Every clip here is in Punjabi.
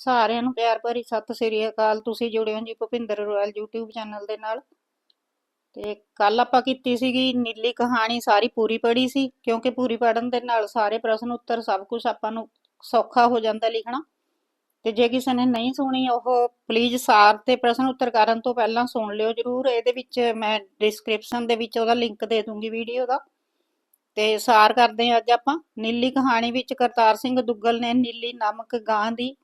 ਸਾਰਿਆਂ ਨੂੰ ਪਿਆਰ ਭਰੀ ਸਤਿ ਸ੍ਰੀ ਅਕਾਲ। ਤੁਸੀਂ ਜੁੜੇ ਹੋ ਜੀ ਭੁਪਿੰਦਰ ਰੋਇਲ YouTube ਚੈਨਲ ਦੇ ਨਾਲ। ਤੇ ਕੱਲ ਆਪਾਂ ਕੀਤੀ ਸੀਗੀ ਨੀਲੀ ਕਹਾਣੀ, ਸਾਰੀ ਪੂਰੀ ਪੜ੍ਹੀ ਸੀ, ਕਿਉਂਕਿ ਪੂਰੀ ਪੜ੍ਹਨ ਦੇ ਨਾਲ ਸਾਰੇ ਪ੍ਰਸ਼ਨ ਉੱਤਰ ਸਭ ਕੁਝ ਆਪਾਂ ਨੂੰ ਸੌਖਾ ਹੋ ਜਾਂਦਾ ਲਿਖਣਾ। ਤੇ ਜੇ ਕਿਸੇ ਨੇ ਨਹੀਂ ਸੁਣੀ, ਉਹ ਪਲੀਜ਼ ਸਾਰ ਤੇ ਪ੍ਰਸ਼ਨ ਉੱਤਰ ਕਰਨ ਤੋਂ ਪਹਿਲਾਂ ਸੁਣ ਲਿਓ ਜਰੂਰ। ਇਹਦੇ ਵਿੱਚ ਮੈਂ ਡਿਸਕ੍ਰਿਪਸ਼ਨ ਦੇ ਵਿੱਚ ਉਹਦਾ ਲਿੰਕ ਦੇ ਦੂੰਗੀ ਵੀਡੀਓ ਦਾ। ਤੇ ਸਾਰ ਕਰਦੇ ਹਾਂ ਅੱਜ ਆਪਾਂ। ਨੀਲੀ ਕਹਾਣੀ ਵਿੱਚ ਕਰਤਾਰ ਸਿੰਘ ਦੁੱਗਲ ਨੇ ਨੀਲੀ ਨਾਮਕ ਗਾਂ ਦੀ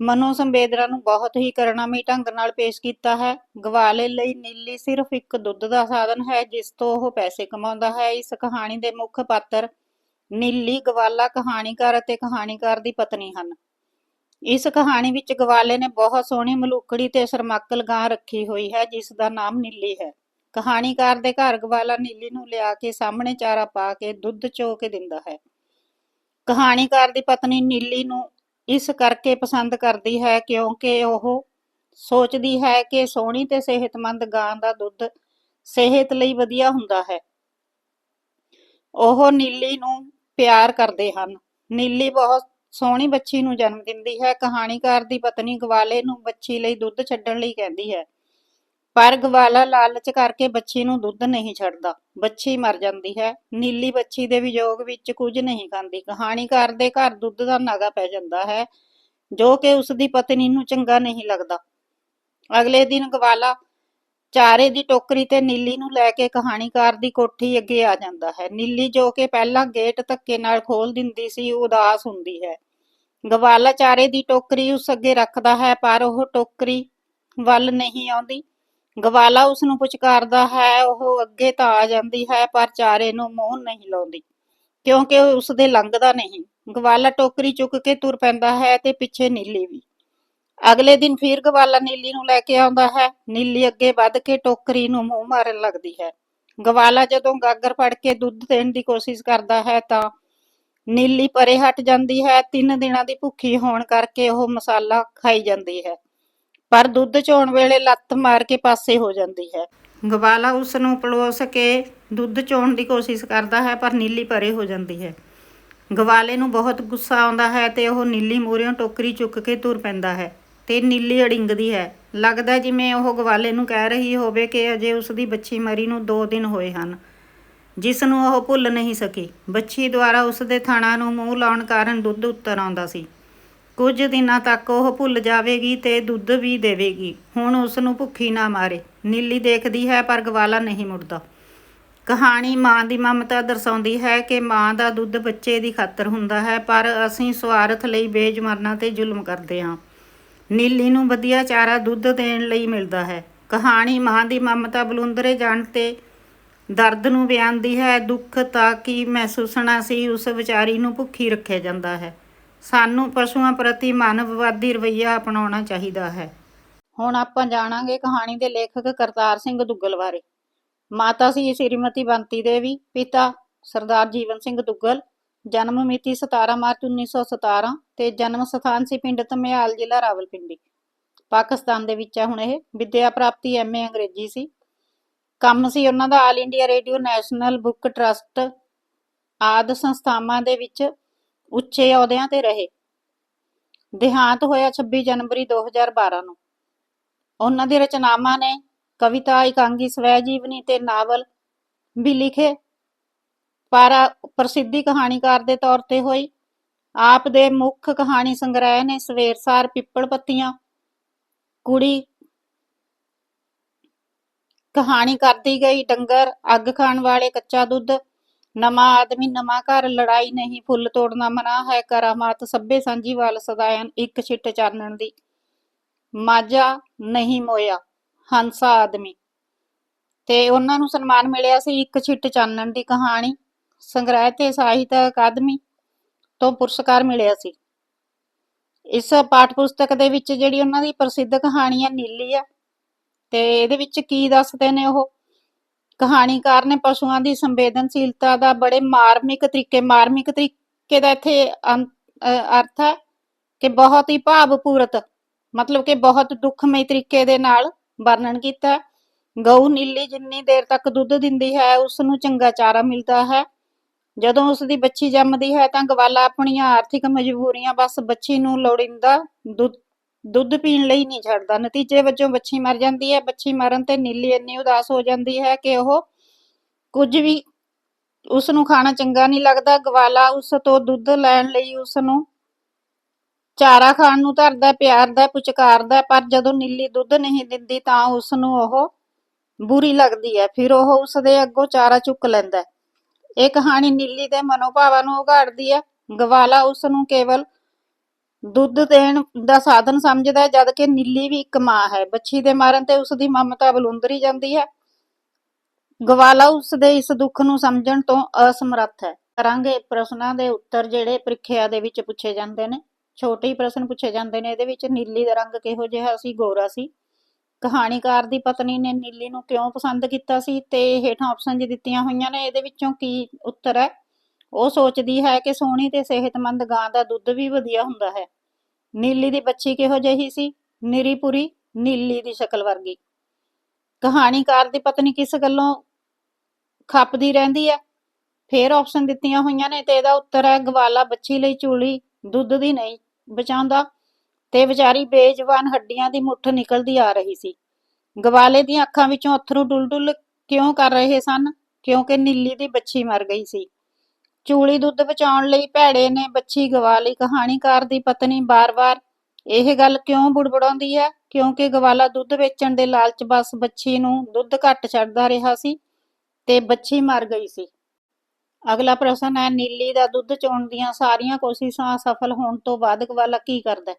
ਮਨੋ ਸੰਵੇਦਨਾ ਨੂੰ ਬਹੁਤ ਹੀ ਕਰਨਾਮੀ ਢੰਗ ਨਾਲ ਪੇਸ਼ ਕੀਤਾ ਹੈ। ਗਵਾਲੇ ਲਈ ਨੀਲੀ ਸਿਰਫ ਇੱਕ ਦੁੱਧ ਦਾ ਸਾਧਨ ਹੈ, ਜਿਸ ਤੋਂ ਉਹ ਪੈਸੇ ਕਮਾਉਂਦਾ ਹੈ। ਇਸ ਕਹਾਣੀ ਦੇ ਮੁੱਖ ਪਾਤਰ ਨੀਲੀ ਗਵਾਲਾ ਕਹਾਣੀਕਾਰ ਅਤੇ ਕਹਾਣੀਕਾਰ ਦੀ ਪਤਨੀ ਹਨ। ਇਸ ਕਹਾਣੀ ਵਿੱਚ ਗਵਾਲੇ ਨੇ ਬਹੁਤ ਸੋਹਣੀ ਮਲੂਕੜੀ ਤੇ ਸਰਮਕਲ ਗਾਂ ਰੱਖੀ ਹੋਈ ਹੈ, ਜਿਸ ਦਾ ਨਾਮ ਨੀਲੀ ਹੈ। ਕਹਾਣੀਕਾਰ ਦੇ ਘਰ ਗਵਾਲਾ ਨੀਲੀ ਨੂੰ ਲਿਆ ਕੇ ਸਾਹਮਣੇ ਚਾਰਾ ਪਾ ਕੇ ਦੁੱਧ ਚੋ ਕੇ ਦਿੰਦਾ ਹੈ। ਕਹਾਣੀਕਾਰ ਦੀ ਪਤਨੀ ਨੀਲੀ ਨੂੰ ਇਸ ਕਰਕੇ ਪਸੰਦ ਕਰਦੀ ਹੈ ਕਿਉਂਕਿ ਉਹ ਸੋਚਦੀ ਹੈ ਕਿ ਸੋਹਣੀ ਤੇ ਸਿਹਤਮੰਦ ਗਾਂ ਦਾ ਦੁੱਧ ਸਿਹਤ ਲਈ ਵਧੀਆ ਹੁੰਦਾ ਹੈ। ਉਹ ਨੀਲੀ ਨੂੰ ਪਿਆਰ ਕਰਦੇ ਹਨ। ਨੀਲੀ ਬਹੁਤ ਸੋਹਣੀ ਬੱਚੀ ਨੂੰ ਜਨਮ ਦਿੰਦੀ ਹੈ। ਕਹਾਣੀਕਾਰ ਦੀ ਪਤਨੀ ਗਵਾਲੇ ਨੂੰ ਬੱਚੀ ਲਈ ਦੁੱਧ ਛੱਡਣ ਲਈ ਕਹਿੰਦੀ ਹੈ। ਪਰ ਗਵਾਲਾ ਲਾਲਚ ਕਰਕੇ ਬੱਚੀ ਨੂੰ ਦੁੱਧ ਨਹੀਂ ਛੱਡਦਾ। ਬੱਚੀ ਮਰ ਜਾਂਦੀ ਹੈ। ਨੀਲੀ ਬੱਚੀ ਦੇ ਵਿਯੋਗ ਵਿੱਚ ਕੁਝ ਨਹੀਂ ਖਾਂਦੀ। ਕਹਾਣੀਕਾਰ ਦੇ ਘਰ ਦੁੱਧ ਦਾ ਨਾਗਾ ਪੈ ਜਾਂਦਾ ਹੈ, ਜੋ ਕਿ ਉਸ ਦੀ ਪਤਨੀ ਨੂੰ ਚੰਗਾ ਨਹੀਂ ਲੱਗਦਾ। ਅਗਲੇ ਦਿਨ ਗਵਾਲਾ ਚਾਰੇ ਦੀ ਟੋਕਰੀ ਤੇ ਨੀਲੀ ਨੂੰ ਲੈ ਕੇ ਕਹਾਣੀਕਾਰ ਦੀ ਕੋਠੀ ਅੱਗੇ ਆ ਜਾਂਦਾ ਹੈ। ਨੀਲੀ ਜੋ ਕਿ ਪਹਿਲਾਂ ਗੇਟ ਧੱਕੇ ਨਾਲ ਖੋਲ ਦਿੰਦੀ ਸੀ ਉਦਾਸ ਹੁੰਦੀ ਹੈ। ਗਵਾਲਾ ਚਾਰੇ ਦੀ ਟੋਕਰੀ ਉਸ ਅੱਗੇ ਰੱਖਦਾ ਹੈ, ਪਰ ਉਹ ਟੋਕਰੀ ਵੱਲ ਨਹੀਂ ਆਉਂਦੀ। ਗਵਾਲਾ ਉਸ ਨੂੰ ਪੁਚਕਾਰਦਾ ਹੈ, ਉਹ ਅੱਗੇ ਤਾਂ ਆ ਜਾਂਦੀ ਹੈ, ਪਰ ਚਾਰੇ ਨੂੰ ਮੂੰਹ ਨਹੀਂ ਲਾਉਂਦੀ, ਕਿਉਂਕਿ ਉਹ ਉਸ ਦੇ ਲੰਘਦਾ ਨਹੀਂ। ਗਵਾਲਾ ਟੋਕਰੀ ਚੁੱਕ ਕੇ ਤੁਰ ਪੈਂਦਾ ਹੈ ਤੇ ਪਿੱਛੇ ਨੀਲੀ ਵੀ। ਅਗਲੇ ਦਿਨ ਫਿਰ ਗਵਾਲਾ ਨੀਲੀ ਨੂੰ ਲੈ ਕੇ ਆਉਂਦਾ ਹੈ। ਨੀਲੀ ਅੱਗੇ ਵੱਧ ਕੇ ਟੋਕਰੀ ਨੂੰ ਮੂੰਹ ਮਾਰਨ ਲੱਗਦੀ ਹੈ। ਗਵਾਲਾ ਜਦੋਂ ਗਾਗਰ ਫੜ ਕੇ ਦੁੱਧ ਦੇਣ ਦੀ ਕੋਸ਼ਿਸ਼ ਕਰਦਾ ਹੈ ਤਾਂ ਨੀਲੀ ਪਰੇ ਹਟ ਜਾਂਦੀ ਹੈ। ਤਿੰਨ ਦਿਨਾਂ ਦੀ ਭੁੱਖੀ ਹੋਣ ਕਰਕੇ ਉਹ ਮਸਾਲਾ ਖਾਈ ਜਾਂਦੀ ਹੈ। ਪਰ ਦੁੱਧ ਚੋਣ ਵੇਲੇ ਲੱਤ ਮਾਰ ਕੇ ਪਾਸੇ ਹੋ ਜਾਂਦੀ ਹੈ। ਗਵਾਲਾ ਉਸ ਨੂੰ ਪਲੋਸ ਕੇ ਦੁੱਧ ਚੋਣ ਦੀ ਕੋਸ਼ਿਸ਼ ਕਰਦਾ ਹੈ, ਪਰ ਨੀਲੀ ਪਰੇ ਹੋ ਜਾਂਦੀ ਹੈ। ਗਵਾਲੇ ਨੂੰ ਬਹੁਤ ਗੁੱਸਾ ਆਉਂਦਾ ਹੈ ਤੇ ਉਹ ਨੀਲੀ ਮੂਹਰਿਓਂ ਟੋਕਰੀ ਚੁੱਕ ਕੇ ਤੁਰ ਪੈਂਦਾ ਹੈ ਤੇ ਨੀਲੀ ਅੜਿੰਗਦੀ ਹੈ। ਲੱਗਦਾ ਜਿਵੇਂ ਉਹ ਗਵਾਲੇ ਨੂੰ ਕਹਿ ਰਹੀ ਹੋਵੇ ਕਿ ਅਜੇ ਉਸ ਦੀ ਬੱਚੀ ਮਰੀ ਨੂੰ 2 ਦਿਨ ਹੋਏ ਹਨ, ਜਿਸ ਨੂੰ ਉਹ ਭੁੱਲ ਨਹੀਂ ਸਕੀ। ਬੱਚੀ ਦੁਆਰਾ ਉਸ ਦੇ ਥਣਾ ਨੂੰ ਮੂੰਹ ਲਾਉਣ ਕਾਰਨ ਦੁੱਧ ਉੱਤਰ ਆਉਂਦਾ ਸੀ। ਕੁਝ ਦਿਨਾਂ ਤੱਕ ਉਹ ਭੁੱਲ ਜਾਵੇਗੀ ਤੇ ਦੁੱਧ ਵੀ ਦੇਵੇਗੀ। ਹੁਣ ਉਸ ਨੂੰ ਭੁੱਖੀ ਨਾ ਮਾਰੇ। ਨੀਲੀ ਦੇਖਦੀ ਹੈ, ਪਰ ਗਵਾਲਾ ਨਹੀਂ ਮੁੜਦਾ। ਕਹਾਣੀ ਮਾਂ ਦੀ ਮਮਤਾ ਦਰਸਾਉਂਦੀ ਹੈ ਕਿ ਮਾਂ ਦਾ ਦੁੱਧ ਬੱਚੇ ਦੀ ਖਾਤਰ ਹੁੰਦਾ ਹੈ, ਪਰ ਅਸੀਂ ਸਵਾਰਥ ਲਈ ਬੇਜ਼ੁਮਾਨਾ ਤੇ ਜ਼ੁਲਮ ਕਰਦੇ ਹਾਂ। ਨੀਲੀ ਨੂੰ ਵਧੀਆ ਚਾਰਾ ਦੁੱਧ ਦੇਣ ਲਈ ਮਿਲਦਾ ਹੈ। ਕਹਾਣੀ ਮਾਂ ਦੀ ਮਮਤਾ ਬਲੁੰਦਰੇ ਜਾਣ ਤੇ ਦਰਦ ਨੂੰ ਬਿਆਨਦੀ ਹੈ। ਦੁੱਖ ਤਾਂ ਕੀ ਮਹਿਸੂਸਣਾ ਸੀ, ਉਸ ਵਿਚਾਰੀ ਨੂੰ ਭੁੱਖੀ ਰੱਖਿਆ ਜਾਂਦਾ ਹੈ। ਸਾਨੂੰ ਪਸ਼ੂਆਂ ਪ੍ਰਤੀ ਮਾਨਵਵਾਦੀ ਰਵੱਈਆ ਅਪਣਾਉਣਾ ਚਾਹੀਦਾ ਹੈ। ਹੁਣ ਆਪਾਂ ਜਾਣਾਂਗੇ ਕਹਾਣੀ ਦੇ ਲੇਖਕ ਕਰਤਾਰ ਸਿੰਘ ਦੁੱਗਲ ਬਾਰੇ। ਮਾਤਾ ਸੀ ਸ਼੍ਰੀਮਤੀ ਬੰਤੀ ਦੇਵੀ, ਪਿਤਾ ਸਰਦਾਰ ਜੀਵਨ ਸਿੰਘ ਦੁੱਗਲ, ਜਨਮ ਮਿਤੀ 17 ਮਾਰਚ 1917 ਤੇ ਜਨਮ ਸਥਾਨ ਸੀ ਪਿੰਡ ਧਮਿਆਲ, ਜ਼ਿਲ੍ਹਾ ਰਾਵਲਪਿੰਡੀ। ਪਾਕਿਸਤਾਨ ਦੇ ਵਿੱਚ ਹੈ ਹੁਣ ਇਹ, ਵਿਦਿਆ ਪ੍ਰਾਪਤੀ ਐਮਏ ਅੰਗਰੇਜ਼ੀ ਸੀ। ਕੰਮ ਸੀ ਉਹਨਾਂ ਦਾ All India Radio National Book Trust ਆਦ ਸੰਸਥਾਵਾਂ ਦੇ ਵਿੱਚ ਉੱਚੇ ਅਹੁਦਿਆਂ ਤੇ ਰਹੇ। ਦੇਹਾਂਤ ਹੋਇਆ 26 ਜਨਵਰੀ 2012 ਨੂੰ। ਉਹਨਾਂ ਦੀ ਰਚਨਾਵਾਂ ਨੇ ਕਵਿਤਾ, ਇਕਾਂਗੀ ਸਵੈ ਜੀਵਨੀ ਤੇ ਨਾਵਲ ਵੀ ਲਿਖੇ। ਪਰ ਪ੍ਰਸਿੱਧੀ ਕਹਾਣੀਕਾਰ ਦੇ ਤੌਰ ਤੇ ਹੋਈ। ਆਪ ਦੇ ਮੁੱਖ ਕਹਾਣੀ ਸੰਗ੍ਰਹਿ ਨੇ ਸਵੇਰਸਾਰ ਪਿੱਪਲ ਪੱਤੀਆਂ, ਕੁੜੀ ਕਹਾਣੀ ਕਰਦੀ ਗਈ, ਡੰਗਰ, ਅੱਗ ਖਾਣ ਵਾਲੇ, ਕੱਚਾ ਦੁੱਧ ਨਵਾਂ ਆਦਮੀ, ਨਵਾਂ ਘਰ, ਲੜਾਈ ਨਹੀਂ, ਫੁੱਲ ਤੋੜਨਾ ਮਨਾ ਹੈ ਕਰਾਮਾਤ ਸੱਬੇ ਸਾਂਝੀ ਸਦਾਇਨ, ਇੱਕ ਛਿੱਟ ਚਾਨਣ ਦੀ। ਮਾਝਾ ਨਹੀਂ ਮੋਇਆ, ਹੰਸਾ ਆਦਮੀ। ਤੇ ਉਹਨਾਂ ਨੂੰ ਸਨਮਾਨ ਮਿਲਿਆ ਸੀ ਇੱਕ ਛਿੱਟ ਚਾਨਣ ਦੀ ਕਹਾਣੀ, ਸੰਗ੍ਰਹਿ ਤੇ ਸਾਹਿਤ ਅਕਾਦਮੀ ਤੋਂ ਪੁਰਸਕਾਰ ਮਿਲਿਆ ਸੀ। ਇਸ ਪਾਠ ਪੁਸਤਕ ਦੇ ਵਿੱਚ ਜਿਹੜੀ ਉਹਨਾਂ ਦੀ ਪ੍ਰਸਿੱਧ ਕਹਾਣੀ ਹੈ ਨੀਲੀ ਆ, ਤੇ ਇਹਦੇ ਵਿੱਚ ਕੀ ਦੱਸਦੇ ਨੇ ਉਹ? ਕਹਾਣੀਕਾਰ ਨੇ ਪਸ਼ੂਆਂ ਦੀ ਸੰਵੇਦਨਸ਼ੀਲਤਾ ਦਾ ਬੜੇ ਮਾਰਮਿਕ ਤਰੀਕੇ ਮਾਰਮਿਕ ਤਰੀਕੇ ਦਾ ਇੱਥੇ ਅਰਥ ਹੈ ਕਿ ਬਹੁਤ ਹੀ ਭਾਵਪੂਰਤ, ਮਤਲਬ ਕਿ ਬਹੁਤ ਦੁੱਖਮਈ ਤਰੀਕੇ ਦੇ ਨਾਲ ਵਰਣਨ ਕੀਤਾ ਗਊ ਨੀਲੀ ਜਿੰਨੀ ਦੇਰ ਤੱਕ ਦੁੱਧ ਦਿੰਦੀ ਹੈ ਉਸ ਨੂੰ ਚੰਗਾ ਚਾਰਾ ਮਿਲਦਾ ਹੈ। ਜਦੋਂ ਉਸ ਦੀ ਬੱਚੀ ਜੰਮਦੀ ਹੈ ਤਾਂ ਗਵਾਲਾ ਆਪਣੀਆਂ ਆਰਥਿਕ ਮਜਬੂਰੀਆਂ ਬਸ ਬੱਚੀ ਨੂੰ ਲੋੜੀਂਦਾ ਦੁੱਧ ਦੁੱਧ ਪੀਣ ਲਈ ਨਹੀਂ ਛੱਡਦਾ। ਨਤੀਜੇ ਵਜੋਂ ਬੱਚੀ ਮਰ ਜਾਂਦੀ ਹੈ। ਬੱਚੀ ਮਰਨ ਤੇ ਨੀਲੀ ਇੰਨੀ ਉਦਾਸ ਹੋ ਜਾਂਦੀ ਹੈ ਕਿ ਉਹ ਕੁਝ ਵੀ ਉਸ ਨੂੰ ਖਾਣਾ ਚੰਗਾ ਨਹੀਂ ਲੱਗਦਾ। ਗਵਾਲਾ ਉਸ ਤੋਂ ਦੁੱਧ ਲੈਣ ਲਈ ਉਸ ਨੂੰ ਚਾਰਾ ਖਾਣ ਨੂੰ ਧਰਦਾ, ਪਿਆਰਦਾ, ਪੁਚਕਾਰਦਾ, ਪਰ ਜਦੋਂ ਨੀਲੀ ਦੁੱਧ ਨਹੀਂ ਦਿੰਦੀ ਤਾਂ ਉਸ ਨੂੰ ਉਹ ਬੁਰੀ ਲੱਗਦੀ ਹੈ। ਫਿਰ ਉਹ ਉਸ ਦੇ ਅੱਗੋਂ ਚਾਰਾ ਚੁੱਕ ਲੈਂਦਾ ਇਹ ਕਹਾਣੀ ਨੀਲੀ ਦੇ ਮਨੋਭਾਵਾਂ ਨੂੰ ਉਘਾੜਦੀ ਹੈ। ਗਵਾਲਾ ਉਸ ਨੂੰ ਕੇਵਲ ਦੁੱਧ ਦੇਣ ਦਾ ਸਾਧਨ ਸਮਝਦਾ ਹੈ, ਜਦ ਕਿ ਨੀਲੀ ਵੀ ਇੱਕ ਮਾਂ ਹੈ। ਬੱਚੀ ਦੇ ਮਾਰਨ ਤੇ ਉਸ ਦੀ ਮਮਤਾ ਬਲੁੰਦਰੀ ਜਾਂਦੀ ਹੈ। ਗਵਾਲਾ ਉਸ ਦੇ ਇਸ ਦੁੱਖ ਨੂੰ ਸਮਝਣ ਤੋਂ ਅਸਮਰੱਥ ਹੈ। ਕਰਾਂਗੇ ਪ੍ਰਸ਼ਨਾਂ ਦੇ ਉੱਤਰ ਜਿਹੜੇ ਪ੍ਰੀਖਿਆ ਦੇ ਵਿੱਚ ਪੁੱਛੇ ਜਾਂਦੇ ਨੇ। ਛੋਟੇ ਪ੍ਰਸ਼ਨ ਪੁੱਛੇ ਜਾਂਦੇ ਨੇ, ਇਹਦੇ ਵਿੱਚ ਨੀਲੀ ਦਾ ਰੰਗ ਕਿਹੋ ਜਿਹਾ ਸੀ, ਗੋਰਾ ਸੀ। ਕਹਾਣੀਕਾਰ ਦੀ ਪਤਨੀ ਨੇ ਨੀਲੀ ਨੂੰ ਕਿਉਂ ਪਸੰਦ ਕੀਤਾ ਸੀ ਤੇ ਹੇਠਾਂ ਆਪਸ਼ਨ ਜੀ ਦਿੱਤੀਆਂ ਹੋਈਆਂ ਨੇ, ਇਹਦੇ ਵਿੱਚੋਂ ਕੀ ਉੱਤਰ ਹੈ? ਉਹ ਸੋਚਦੀ ਹੈ ਕਿ ਸੋਹਣੀ ਤੇ ਸਿਹਤਮੰਦ ਗਾਂ ਦਾ ਦੁੱਧ ਵੀ ਵਧੀਆ ਹੁੰਦਾ ਹੈ। ਨੀਲੀ ਦੀ ਬੱਚੀ ਕਿਹੋ ਜਿਹੀ ਸੀ? ਨਿਰੀਪੁਰੀ, ਨੀਲੀ ਦੀ ਸ਼ਕਲ ਵਰਗੀ। ਕਹਾਣੀਕਾਰ ਦੀ ਪਤਨੀ ਕਿਸ ਗੱਲੋਂ ਖੱਪਦੀ ਰਹਿੰਦੀ ਹੈ? ਫੇਰ ਆਪਸ਼ਨ ਦਿੱਤੀਆਂ ਹੋਈਆਂ ਨੇ ਤੇ ਇਹਦਾ ਉੱਤਰ ਹੈ, ਗਵਾਲਾ ਬੱਚੀ ਲਈ ਚੂਲੀ ਦੁੱਧ ਦੀ ਨਹੀਂ ਬਚਾਉਂਦਾ ਤੇ ਵਿਚਾਰੀ ਬੇਜਵਾਨ ਹੱਡੀਆਂ ਦੀ ਮੁੱਠ ਨਿਕਲਦੀ ਆ ਰਹੀ ਸੀ। ਗਵਾਲੇ ਦੀਆਂ ਅੱਖਾਂ ਵਿੱਚੋਂ ਅਥਰੂ ਡੁੱਲ-ਡੁੱਲ ਕਿਉਂ ਕਰ ਰਹੇ ਸਨ? ਕਿਉਂਕਿ ਨੀਲੀ ਦੀ ਬੱਚੀ ਮਰ ਗਈ ਸੀ। ਚੂਲੀ ਦੁੱਧ ਬਚਾਉਣ ਲਈ ਭੈੜੇ ਨੇ ਬੱਚੀ ਗਵਾ ਲਈ ਕਹਾਣੀਕਾਰ ਦੀ ਪਤਨੀ ਬਾਰ-ਬਾਰ। ਇਹ ਗੱਲ ਕਿਉਂ ਬੁੜਬੁੜਾਉਂਦੀ ਹੈ? ਕਿਉਂਕਿ ਗਵਾਲਾ ਦੁੱਧ ਵੇਚਣ ਦੇ ਲਾਲਚ ਬਸ ਬੱਚੀ ਨੂੰ ਦੁੱਧ ਘੱਟ ਛੱਡਦਾ ਰਿਹਾ ਸੀ ਤੇ ਬੱਚੀ ਮਰ ਗਈ ਸੀ। ਅਗਲਾ ਪ੍ਰਸ਼ਨ ਹੈ, ਨੀਲੀ ਦਾ ਦੁੱਧ ਚੋਣ ਦੀਆਂ ਸਾਰੀਆਂ ਕੋਸ਼ਿਸ਼ਾਂ ਅਸਫਲ ਹੋਣ ਤੋਂ ਬਾਅਦ ਗਵਾਲਾ ਕੀ ਕਰਦਾ ਹੈ?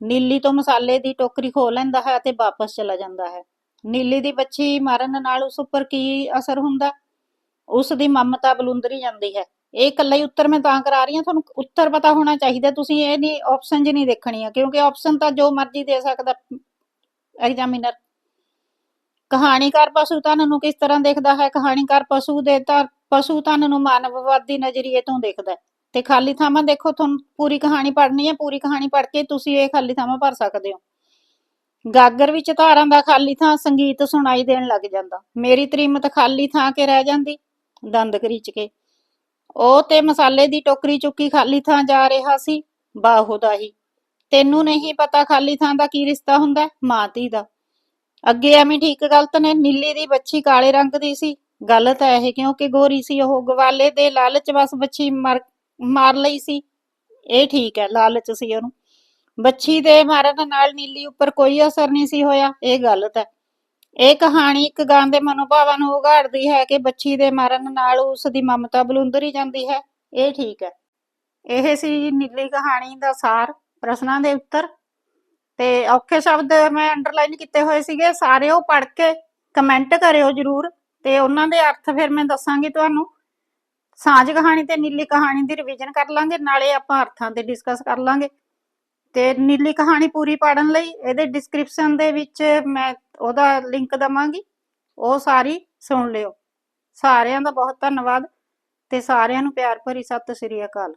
ਨੀਲੀ ਤੋਂ ਮਸਾਲੇ ਦੀ ਟੋਕਰੀ ਖੋਹ ਲੈਂਦਾ ਹੈ ਅਤੇ ਵਾਪਸ ਚਲਾ ਜਾਂਦਾ ਹੈ। ਨੀਲੀ ਦੀ ਬੱਚੀ ਮਰਨ ਨਾਲ ਉਸ ਉੱਪਰ ਕੀ ਅਸਰ ਹੁੰਦਾ? ਉਸ ਦੀ ਮਮਤਾ ਬਲੁੰਦਰੀ ਜਾਂਦੀ ਹੈ। ਇਹ ਇਕੱਲਾ ਹੀ ਉੱਤਰ ਮੈਂ ਤਾਂ ਕਰਾ ਰਹੀ ਹਾਂ, ਤੁਹਾਨੂੰ ਉੱਤਰ ਪਤਾ ਹੋਣਾ ਚਾਹੀਦਾ, ਤੁਸੀਂ ਇਹ ਨਹੀਂ ਆਪਸ਼ਨ ਜੀ ਨਹੀਂ ਦੇਖਣੀਆਂ ਕਿਉਂਕਿ ਆਪਸ਼ਨ ਤਾਂ ਜੋ ਮਰਜ਼ੀ ਦੇ ਸਕਦਾ ਐਗਜ਼ਾਮੀਨਰ ਕਹਾਣੀਕਾਰ ਪਸ਼ੂ ਧਨ ਨੂੰ ਕਿਸ ਤਰ੍ਹਾਂ ਦੇਖਦਾ ਹੈ? ਕਹਾਣੀਕਾਰ ਪਸ਼ੂ ਦੇ ਤਾਂ, ਪਸ਼ੂ ਧਨ ਨੂੰ ਮਾਨਵਵਾਦੀ ਨਜ਼ਰੀਏ ਤੋਂ ਦੇਖਦਾ ਹੈ। ਤੇ ਖਾਲੀ ਥਾਵਾਂ ਦੇਖੋ, ਤੁਹਾਨੂੰ ਪੂਰੀ ਕਹਾਣੀ ਪੜ੍ਹਨੀ ਹੈ, ਪੂਰੀ ਕਹਾਣੀ ਪੜ੍ਹ ਕੇ ਤੁਸੀਂ ਇਹ ਖਾਲੀ ਥਾਵਾਂ ਭਰ ਸਕਦੇ ਹੋ। ਗਾਗਰ ਵਿੱਚ ਧਾਰਾਂ ਦਾ ਖਾਲੀ ਥਾਂ ਸੰਗੀਤ ਸੁਣਾਈ ਦੇਣ ਲੱਗ ਜਾਂਦਾ। ਮੇਰੀ ਤ੍ਰੀਮਤ ਖਾਲੀ ਥਾਂ ਕੇ ਰਹਿ ਜਾਂਦੀ, ਦੰਦ ਕਰੀਚ ਕੇ। ਉਹ ਤੇ ਮਸਾਲੇ ਦੀ ਟੋਕਰੀ ਚੁੱਕੀ ਖਾਲੀ ਥਾਂ ਜਾ ਰਿਹਾ ਸੀ। ਬਾਹੂ ਦਾ ਹੀ। ਤੈਨੂੰ ਨਹੀਂ ਪਤਾ ਖਾਲੀ ਥਾਂ ਦਾ ਕੀ ਰਿਸ਼ਤਾ ਹੁੰਦਾ ਮਾਂ ਧੀ ਦਾ। ਅੱਗੇ ਐਵੇਂ ਠੀਕ ਗਲਤ ਨੇ, ਨੀਲੀ ਦੀ ਬੱਚੀ ਕਾਲੇ ਰੰਗ ਦੀ ਸੀ। ਗਲਤ ਹੈ ਇਹ ਕਿਉਂਕਿ ਗੋਰੀ ਸੀ, ਉਹ ਗਵਾਲੇ ਦੇ ਲਾਲਚ ਵਸ ਬੱਚੀ ਮਰ, ਮਾਰ ਲਈ ਸੀ। ਇਹ ਠੀਕ ਹੈ, ਲਾਲਚ ਸੀ ਉਹਨੂੰ। ਬੱਚੀ ਦੇ ਮਾਰਨ ਨਾਲ ਨੀਲੀ ਉੱਪਰ ਕੋਈ ਅਸਰ ਨਹੀਂ ਸੀ ਹੋਇਆ, ਇਹ ਗਲਤ ਹੈ। ਇਹ ਕਹਾਣੀ ਇੱਕ ਗਾਂ ਦੇ ਮਨੋਭਾਵਾਂ ਨੂੰ ਉਘਾੜਦੀ ਹੈ ਕਿ ਬੱਚੀ ਦੇ ਮਰਨ ਨਾਲ ਉਸ ਦੀ ਮਮਤਾ ਬਲੁੰਦਰੀ ਜਾਂਦੀ ਹੈ। ਇਹ ਠੀਕ ਹੈ। ਇਹ ਸੀ ਨੀਲੀ ਕਹਾਣੀ ਦਾ ਸਾਰ ਪ੍ਰਸ਼ਨਾਂ ਦੇ ਉੱਤਰ। ਤੇ ਔਖੇ ਸ਼ਬਦ ਮੈਂ ਅੰਡਰਲਾਈਨ ਕੀਤੇ ਹੋਏ ਸੀਗੇ, ਸਾਰੇ ਉਹ ਪੜ੍ਹ ਕੇ ਕਮੈਂਟ ਕਰਿਓ ਜਰੂਰ। ਤੇ ਉਹਨਾਂ ਦੇ ਅਰਥ ਫਿਰ ਮੈਂ ਦੱਸਾਂਗੀ ਤੁਹਾਨੂੰ। ਸਾਂਝ ਕਹਾਣੀ ਤੇ ਨੀਲੀ ਕਹਾਣੀ ਦੀ ਰਿਵੀਜ਼ਨ ਕਰ ਲਾਂਗੇ, ਨਾਲੇ ਆਪਾਂ ਅਰਥਾਂ ਤੇ ਡਿਸਕਸ ਕਰ ਲਾਂਗੇ। ਤੇ ਨੀਲੀ ਕਹਾਣੀ ਪੂਰੀ ਪੜਨ ਲਈ ਇਹਦੇ ਡਿਸਕ੍ਰਿਪਸ਼ਨ ਦੇ ਵਿੱਚ ਮੈਂ ਉਹਦਾ ਲਿੰਕ ਦਵਾਂਗੀ, ਉਹ ਸਾਰੀ ਸੁਣ ਲਿਓ। ਸਾਰਿਆਂ ਦਾ ਬਹੁਤ ਧੰਨਵਾਦ ਤੇ ਸਾਰਿਆਂ ਨੂੰ ਪਿਆਰ ਭਰੀ ਸਤਿ ਸ੍ਰੀ ਅਕਾਲ।